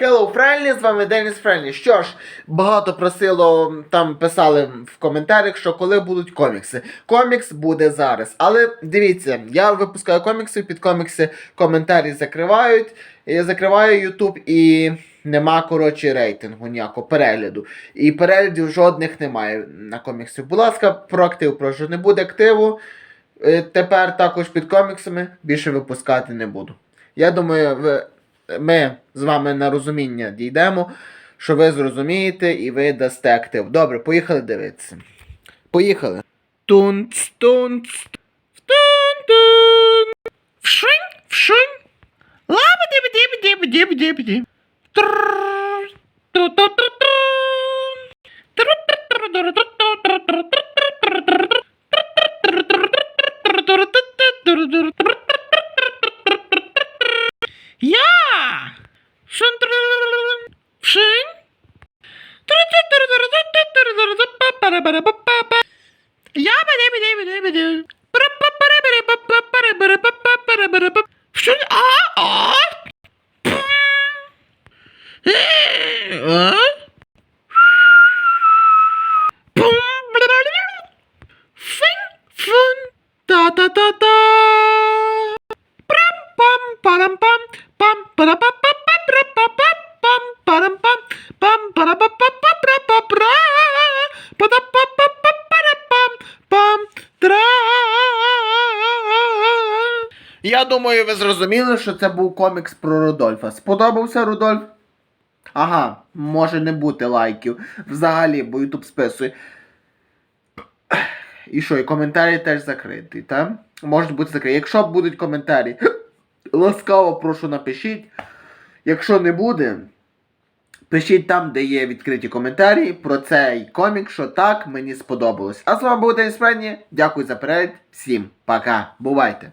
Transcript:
Hello Friendly, з вами Деніс Френлі. Що ж, багато просило, там писали в коментарях, що коли будуть комікси. Комікс буде зараз. Але дивіться, я випускаю комікси, під комікси коментарі закривають. Я закриваю YouTube і нема, коротше, рейтингу ніякого перегляду. І переглядів жодних немає на коміксі. Будь ласка, про актив прошу. Не буде активу. Е, Тепер також під коміксами більше випускати не буду. Я думаю, ви, ми з вами на розуміння дійдемо, що ви зрозумієте і ви дасте актив. Добре, поїхали дивитися. Поїхали. Тунц, тунц, тун-тун. Вшинь, вшинь. Лаба диби диби диби диби диби. Трррр. Ya bana bana bana bana. Şu aa aa. Fın fın da da da da. Pam pam param pam pam para pa pa pa pa pa pam param pam pam para pa pa Я думаю, ви зрозуміли, що це був комікс про Рудольфа. Сподобався Рудольф? Ага, може не бути лайків. Взагалі, бо Ютуб списує. І що, і коментарі теж закриті, так? Можуть бути закриті. Якщо будуть коментарі, ласкаво прошу напишіть. Якщо не буде, пишіть там, де є відкриті коментарі про цей комік, що так мені сподобалось. А з вами був Денис Френні. Дякую за перегляд. Всім пока. Бувайте.